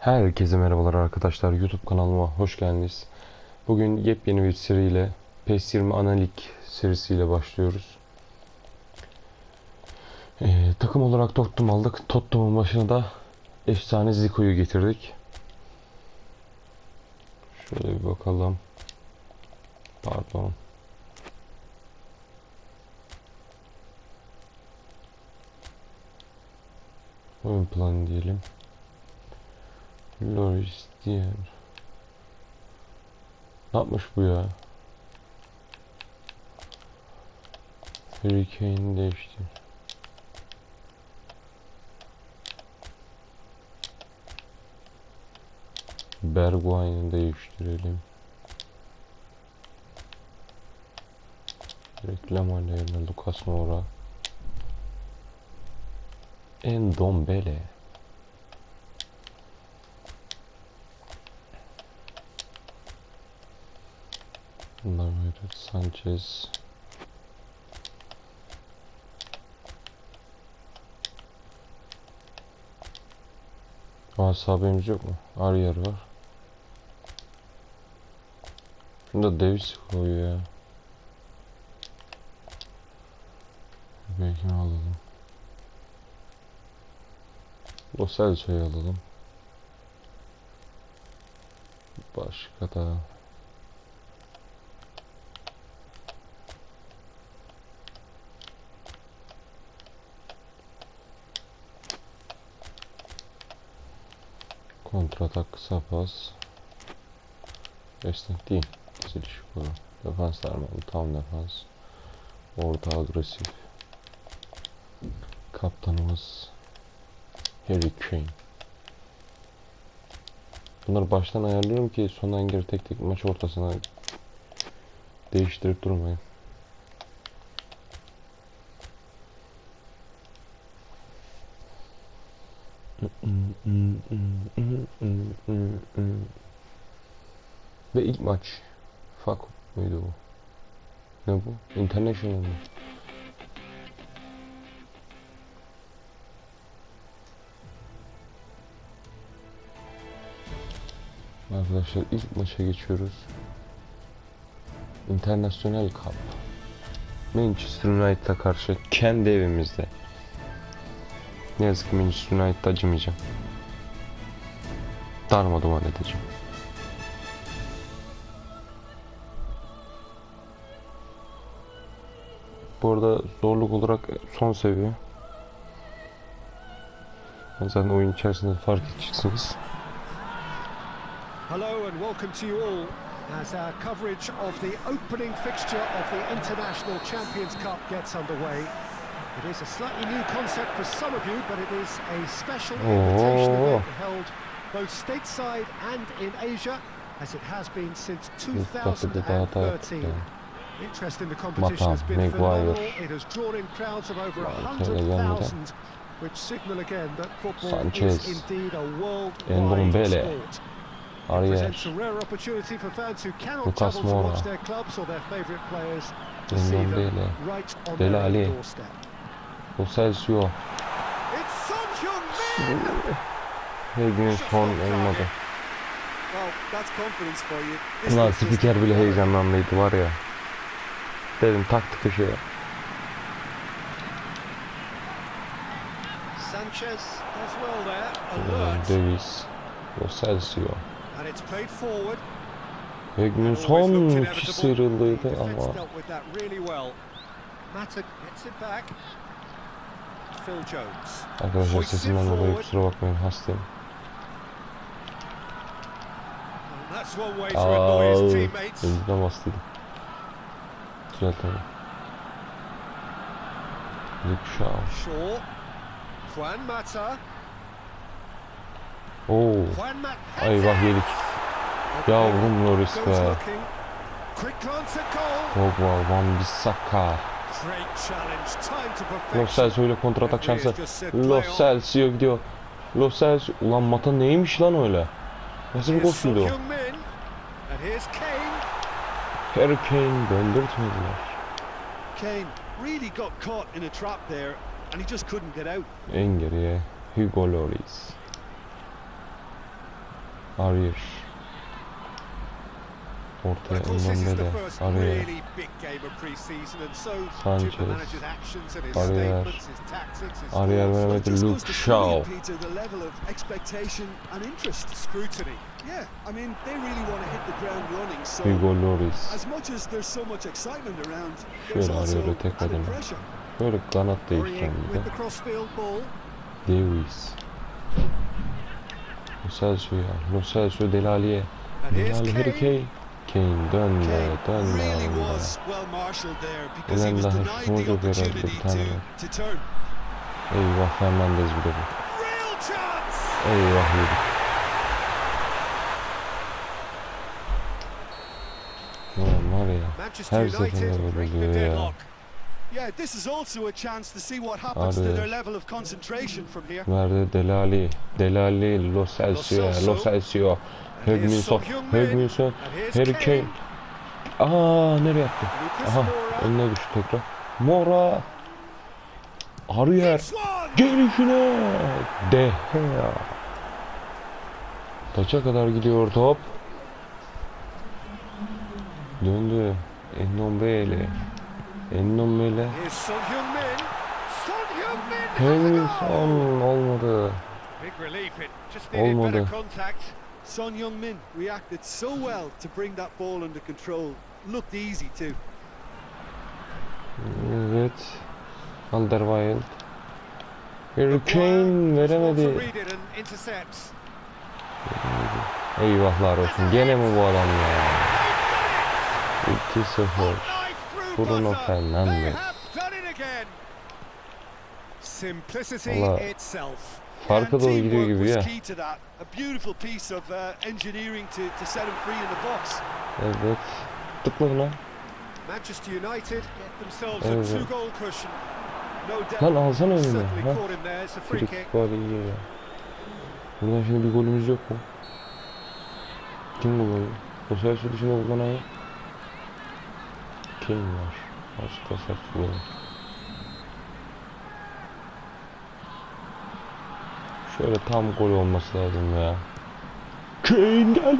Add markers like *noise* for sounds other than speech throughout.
Herkese merhabalar arkadaşlar. YouTube kanalıma hoş geldiniz. Bugün yepyeni bir seriyle PES 20 Analik serisiyle başlıyoruz. Ee, takım olarak Tottenham aldık. Tottenham'ın başına da efsane Zico'yu getirdik. Şöyle bir bakalım. Pardon. Oyun planı diyelim. Loris diğer. Ne yapmış bu ya? Harry Kane değişti. Bergwijn'i değiştirelim. Reklam ayarlarına Lucas Moura. Endombele. Lamer Sanchez. Aa sabemiz yok mu? Aryer var. Bunda Davis koyuyor ya. Belki alalım. O Celso'yu alalım. Başka da Kontratak kısa pas. Esnek değil. Diziliş kolu. Defans darmalı. Tam defans. Orta agresif. Kaptanımız Harry Kane. Bunları baştan ayarlıyorum ki sondan geri tek tek maç ortasına değiştirip durmayın. Ve ilk maç Fuck muydu bu? Ne bu? International mı? Arkadaşlar ilk maça geçiyoruz. International Cup. Manchester United'a karşı kendi evimizde. Ne yazık ki Manchester United'a acımayacağım. Darmaduman edeceğim. Bu arada zorluk olarak son seviye. Zaten oyun içerisinde fark edeceksiniz. Hello and welcome to you all as our coverage of the opening fixture of the International Champions Cup gets underway. It is a slightly new concept for some of you, but it is a special invitation both stateside and in Asia, as it has been since Mustafa bir daha hata yaptık 2013. Interest in the competition has been phenomenal. It has drawn in crowds of over Vay, şöyle gelmedi. 100,000, which signal again that football Sanchez. is indeed a worldwide sport. Aryer. presents a rare opportunity for fans who cannot Lucas travel to watch their clubs or their favourite players to see them right on their doorstep. It's Son Heung-min! Gün son olmadı. Ulan spiker bile heyecanlandıydı var ya. Dedim taktık köşeye. Sanchez as well there, alert, Davis. O Celsius. and it's played forward. Son inevitable. sıyrıldıydı ama arkadaşlar sesimden dolayı kusura bakmayın hastayım. And that's one way to annoy his Aa, teammates. önceden bastıydım. Düzeltemedim. Luke Shaw. Juan Mata. Oo. Mata. Eyvah yedik. Yavrum Loris be. Pogba, Van Bissaka. Lo. Celso ile kontratak şansı. Lo play on. Celso gidiyor. Lo Celso. Ulan Mata neymiş lan öyle? Nasıl bir Here's Son koşuydu o? Heung-min. And here's Kane. Harry Kane döndürtmediler. Kane really got caught in a trap there and he just couldn't get out. En geriye Hugo Lloris. Arıyor. Ortaya Of course, this is the Ndombele. first Arıyor. really big game of pre-season, and so due to Sanchez. thoughts, Mehmet Just Luke Shaw. Hugo Lloris. Şöyle added dönüyor. pressure. Böyle kanat the crossfield ball. Lewis. Lo Celso ya. Lo Celso Delali'ye. Delali Harry Kane. Kane. Dön be dön be Ulan daha şunu da herhalde bir tane var. Eyvah Fernandez bir de bu. Eyvah yedik. Ulan var ya. Her seferinde böyle oluyor ya. Yeah, this is also a chance to see what happens to their level of concentration from here. Verdi Delali. Delali Lo Celso ya. Lo Celso. And here's Harry Kane. Aa nereye attı? Aha önüne düştü tekrar. Mora. One! Gelişine. De ya. Taça kadar gidiyor top. Döndü. Endombele. Endombele. Here's Son Heung-min. Son olmadı. Olmadı. Son Heung-min reacted so well to bring that ball under control. Looked easy too. Evet. Alderweireld. To veremedi. Eyvahlar olsun. Gene mi bu adam ya? They've 2-0. Bruno. Fernandes. Valla farka doğru gidiyor gibi ya. uh. Evet. Tıkla buna. Manchester United get themselves a two-goal cushion. No doubt. Lan alsana önüne. Free kick. var iyi ya. Buradan şimdi bir golümüz yok mu? Kim bu golü? O Celso dışında kullanan yok. Kim var? Başka Celso var. Şöyle tam gol olması lazım ya. Kane gel.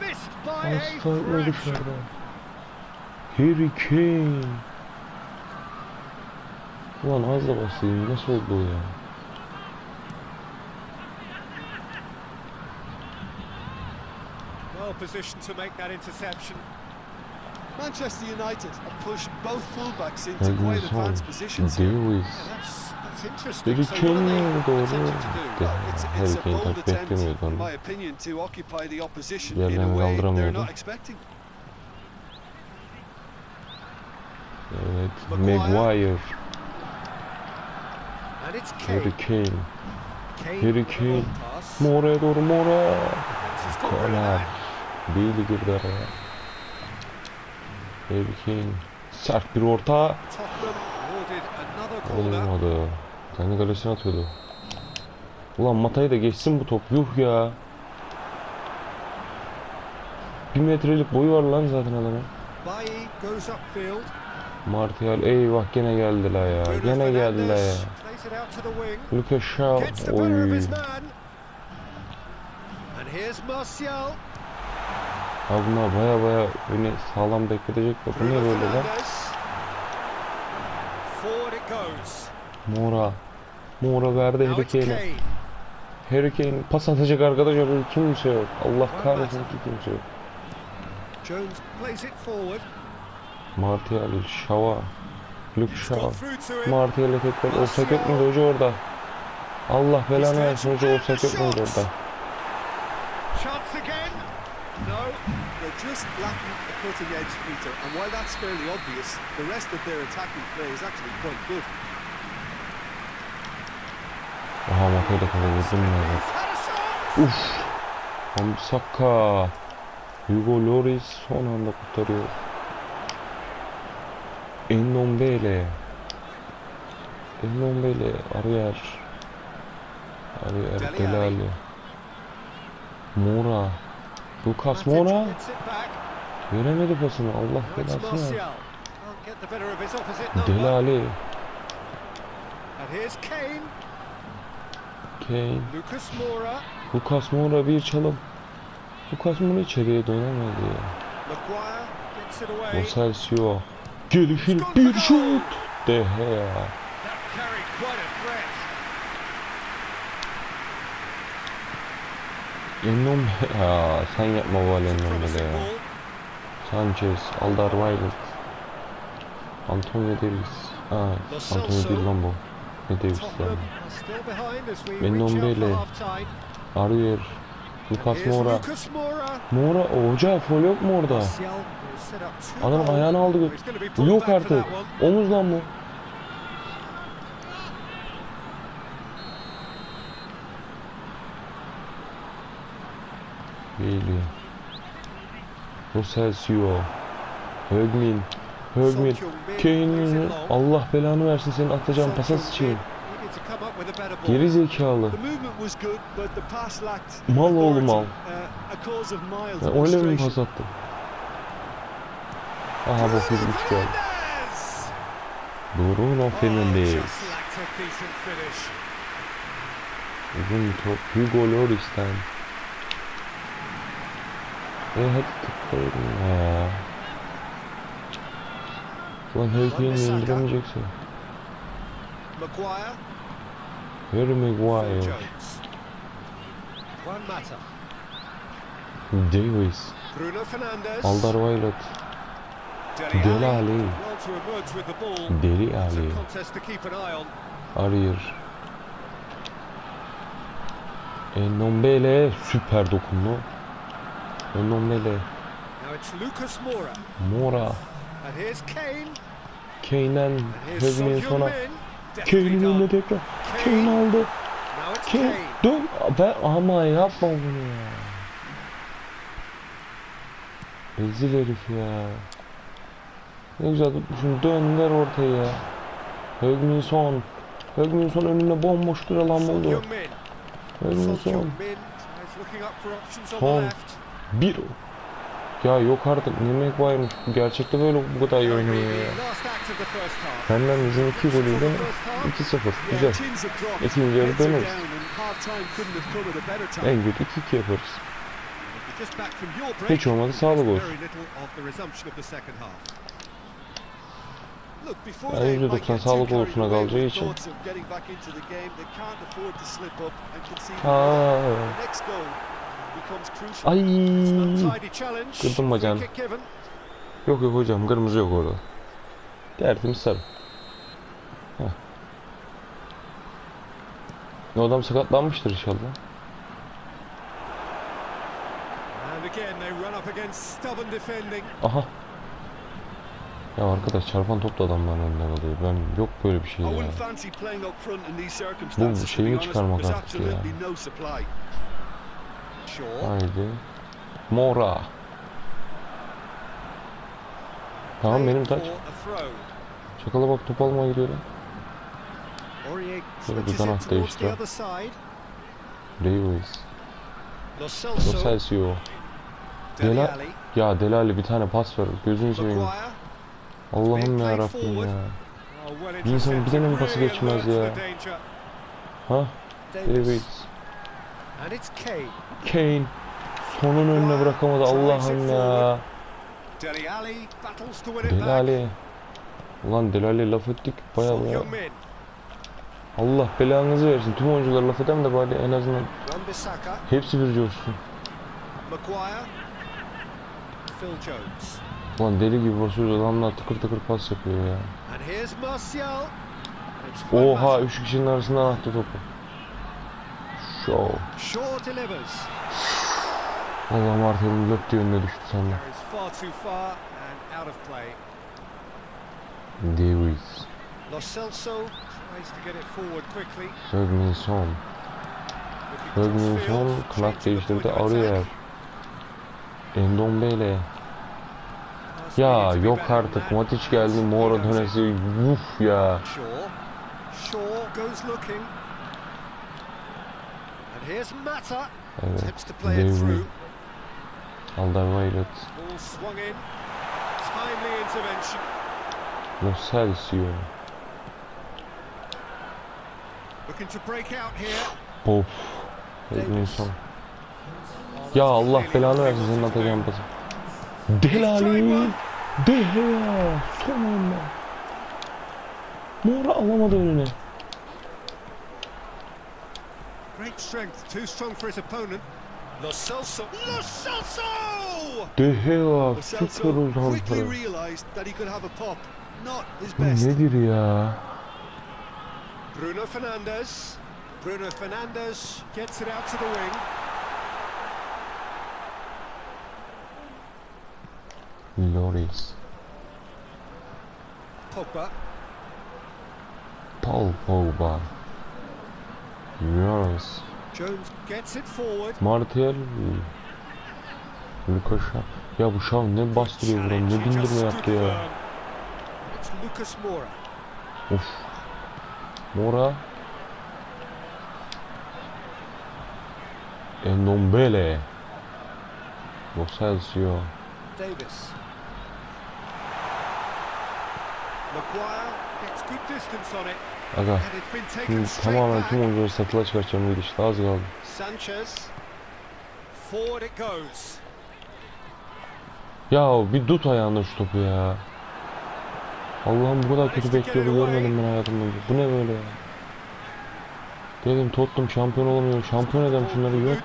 Missed by a Aslan fraction. dışarıda. Harry Kane. Ulan az da basayım nasıl oldu ya? Well positioned to make that interception. Manchester United have pushed both fullbacks into quite Hegminson. advanced positions. here. Yeah, that's, that's interesting. Harry So they doğru. Harry Kane bold tak attempt, beklemiyordu in onu. my opinion, to occupy the opposition in a Yerlerini kaldıramıyordu. not expecting. Evet. Maguire. And Harry Kane. Harry Kane. Mora'ya doğru Mora. That. Bailey girdi araya. Harry Kane. Sert bir orta. Olmadı. Kendi kalesine atıyordu. Ulan Mata'yı da geçsin bu top. Yuh ya. Bir metrelik boyu var lan zaten adamın. Martial eyvah gene ya. Gene geldiler ya. Out to the wing. Lucas Shaw. Gets the better of Oy. Ha bunlar baya baya beni sağlam bekletecek. Bak bu ne böyle lan? Mora. Mora verdi Harry Kane'e. Kane. Harry Kane pas atacak arkadaş arıyor. Kimse yok. Allah kahretsin ki kimse yok. Jones plays it forward. Martial, Shaw'a. Luke him. Martial'e tekrar yok muydu hoca orada? Allah belanı versin hoca yok muydu orada? They're just lacking the cutting edge, Peter, and while that's fairly obvious, the rest of their attacking play is actually quite good. Aha Mata'yı da kafa vurdum ya a. Uf. Wan-Bissaka. Hugo Lloris son anda kurtarıyor. Endombele. Endombele. Arıyor Dele Delali. Mora. Lucas back. Veremedi pasını. Allah belasını. Delali. Kane. Lucas Moura. Moura bir çalım. Lucas Moura içeriye dönemedi ya. Oselsio. Gelişir bir şut. De Gea. That carried quite a threat. Ennom *laughs* ya sen yapma bu Ennom'da ya. Sanchez, Alderweireld. Antonio Davis. Aa, Antonio değil lan bu. Ne Davis for Bele. half-time. Arıyor. Lucas Moura. Moura. Hoca foul yok mu orada? Adam ayağını aldı. Yok artık. Omuz lan bu. Bailey. Roselsio. Högmin. Högmin. Kane'in Allah belanı versin senin atacağın pasa sıçayım. Geri zekalı. Mal oğlum mal. uh, Ben öyle mi pas attım? Aha bak üç geldi. Fernandes! Bruno Oh, Fernandes. Uzun top Hugo Lloris'ten. E hadi tıklayalım ya. Lan Harry indiremeyeceksin. Maguire, Harry Maguire. Juan Mata. Davis. Bruno Fernandes. Alderweireld. Alli. Ali. Deli Ali. Arıyor. Endombele süper dokundu. Endombele. Mora. Kane'den Hözmin sonra. Kane'in done. önünde tekrar. Kane aldı. Kane. Dön. Ben ama yapma bunu ya. Rezil herif ya. Ne güzel tutmuşum. Dön ver ortaya ya. Högmin son. Högmin son önüne bomboş bir alan buldu. Heung-min. Högmin Son Bir. Ya yok artık. Ne Maguire'mış. Bu Gerçekte böyle bu kadar iyi the ya. half. Fernandez'in iki golüyle First half. 2-0. yeah, Güzel. İkinci yarı döneriz. En kötü 2-2 yaparız. Hiç olmadı sağlık olsun. Yani they %90 might get too sağlık olsuna kalacağı için. thoughts Ay. Kırdım bacağını. Yok yok hocam kırmızı yok orada. Tertemiz sarı. O adam sakatlanmıştır inşallah. Aha. Ya arkadaş çarpan top da adamların önünden alıyor. Ben yok böyle bir şey ya. to şeyi honest. çıkarmak artık ya. Haydi. Mora. Tamam benim taç. Çakala bak top almaya gidiyorum. Böyle bir kanat side. Davis. Lo Celso. Dela-. Ya Delali bir tane pas ver. Gözünü seveyim. Allah'ım ya Rabbim ya. Oh, Bir insan bir tane mi pası geçmez ya? danger. Ha? Davis. Kane. Kane. Sonun önüne bırakamadı Allah'ım ya. Delali. Ulan Delali laf ettik bayağı ya. Allah belanızı versin. Tüm oyuncular laf eden de bari en azından hepsi bir coşsun. Ulan deli gibi basıyoruz adamlar tıkır tıkır pas yapıyor ya. Oha Mata. üç kişinin arasından attı topu. Shaw delivers. Allah Martel'in löp diye önüne düştü crossfield, kanat changing the point değiştirdi arıyor. Endombele. Ya yok artık. Matic geldi Mora dönesi yuf ya. Shaw goes looking. Evet. Through. Alderweireld. Lo Celso. Of. Högminson. On Ya Allah belanı versin senin atacağın pası. Delali. Dehe. Son anda. Mora alamadı önüne. Great strength, too strong for his opponent. Lo Celso. Lo Celso! Lo Celso quickly realised that he could have a pop. Not his best. nedir ya? Bruno Fernandes. Bruno Fernandes gets it out to the wing. Loris. Pogba. Paul Pogba. Loris. Jones gets it forward. Martial. Lukaşa. Ya bu şav ne bastırıyor buram ne bindirme yaptı ya. Lucas Moura. Of. Mora. Endombele. Lo Celso. Davis. Maguire gets good distance on it. Aga. Şimdi tamamen tüm oyuncuları satıla çıkartacağım bir işte az kaldı. Sanchez. Forward it goes. Ya bir tut ayağında şu topu ya. Allah'ım bu kadar kötü bekliyordu görmedim ben hayatım boyunca. Bu ne böyle ya? Dedim Tottenham şampiyon olamıyor. Şampiyon edem şunları yok.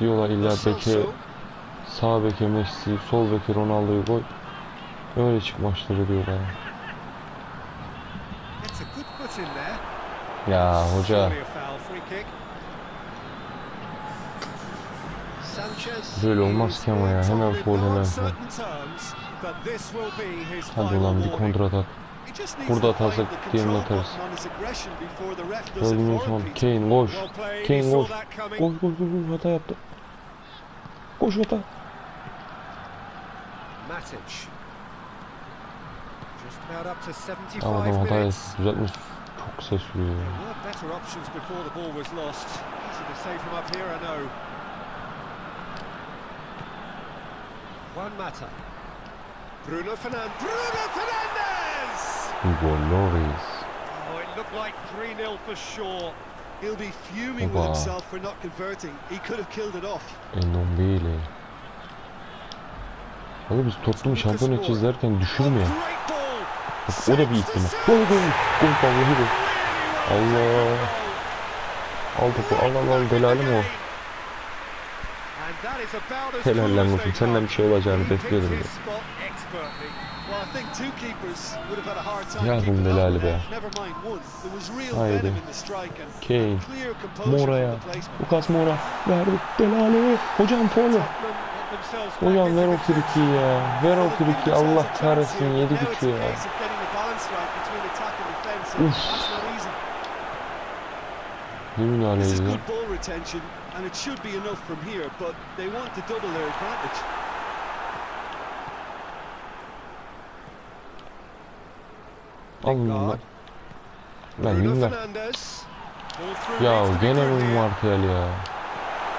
Diyorlar illa beke. Sağ beke Messi, sol beke Ronaldo'yu koy. Öyle çık maçları diyorlar. Ya hoca. Böyle olmaz ki ama ya, hemen foul, hemen foul. Hadi ulan bir warning. kontra atak. He just needs Burada atarsak diğerini atarız. him, Peter. Kane koş. Kane. Koş koş koş koş hata yaptı. Koş hata. Matic. Just about up to 75 Ama adam hata minutes. yaptı. Düzeltmiş. Çok kısa sürüyor. ya. There were better options before the ball was lost. Easy to say from up here, I know. Juan Mata. Bruno Fernandes. Bruno Fernandes! Hugo Lloris. Oh, it looked like 3-0 for sure. He'll be fuming with Oba. himself for not converting. He could have killed it off. Endombele. Abi biz Tottenham'ı şampiyon edeceğiz derken ball! Bak, o da bir ihtimal. Gol gol. Gol vallahi gol. Allah. Al topu al al al delalim o. Helal lan olsun. Senden bir şey olacağını bekliyordum ya. That Delali be. Haydi. Kane. Mora'ya. Lucas Moura. Verdi. Delali. Hocam foul. Hocam ver o friki ya. Ver o friki. Allah kahretsin yedi a ya. easy. Ne müdahaleydi advantage. Alın bunu lan. Through Ya gene mi. Martial ya?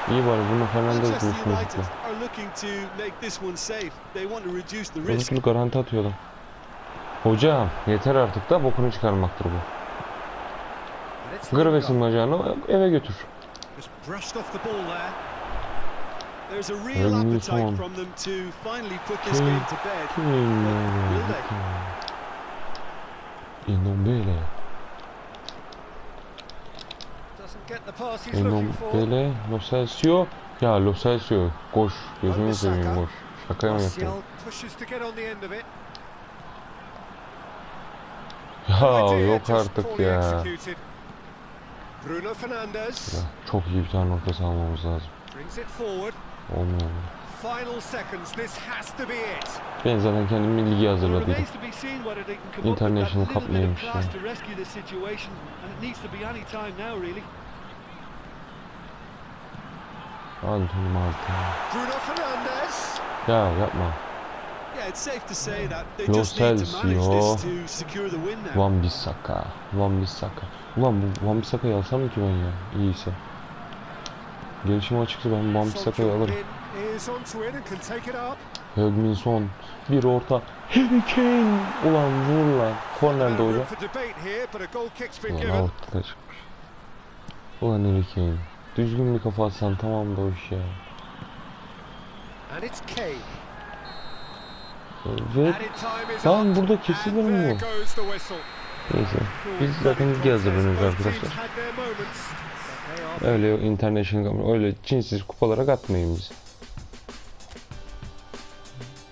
İyi bari bunu Fernandes Manchester buluşmuş United bu. are looking to make this one safe. They want to reduce the Öbür risk. türlü garanti atıyorlar. Hocam yeter artık da bokunu çıkarmaktır bu. Lingard. bacağını eve götür. There's a real appetite son. from them to finally put this game to bed. Kim Will ya? they? Endombele. Doesn't get the pass he's looking for. Endombele. Lo Celso. Ya Lo Celso. Koş. Gözünü seveyim koş. Şaka mı it. Ya yok artık ya. Bruno Fernandes Ya, Çok iyi bir tane orta sağlamamız lazım. Olmuyor. Ben zaten kendimi ligi hazırladıydım. International Cup neymiş ya? to rescue this situation, and it needs to be any time now, really. Anthony Martin. Bruno Fernandes. Ya yapma. Yeah, it's safe to say that they Lo just need to Celso. manage this to secure the win now. Van Bissaka. Van Bissaka. Ulan bu Van Bissaka'yı alsam mı ki ben ya? İyiyse. Gelişim açıksa ben Van Bissaka'yı alırım. Högminson bir orta Harry Kane ulan vur lan kornerde Room hocam for debate here, but a goal kick's been ulan ortada çıkmış ulan Harry Kane düzgün bir kafa atsan tamam da o iş ya. Ve Tamam, burada kesilir mi bu? neyse biz zaten ligi hazırlanıyoruz arkadaşlar. öyle international öyle cinsiz kupalara katmayın bizi.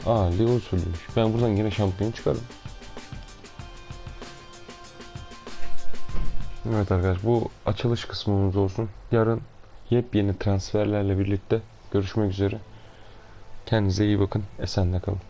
Aa usulüymüş ben buradan yine şampiyon çıkarım Evet arkadaşlar bu açılış kısmımız olsun. Yarın yepyeni transferlerle birlikte görüşmek üzere. Kendinize iyi bakın. Esenle kalın.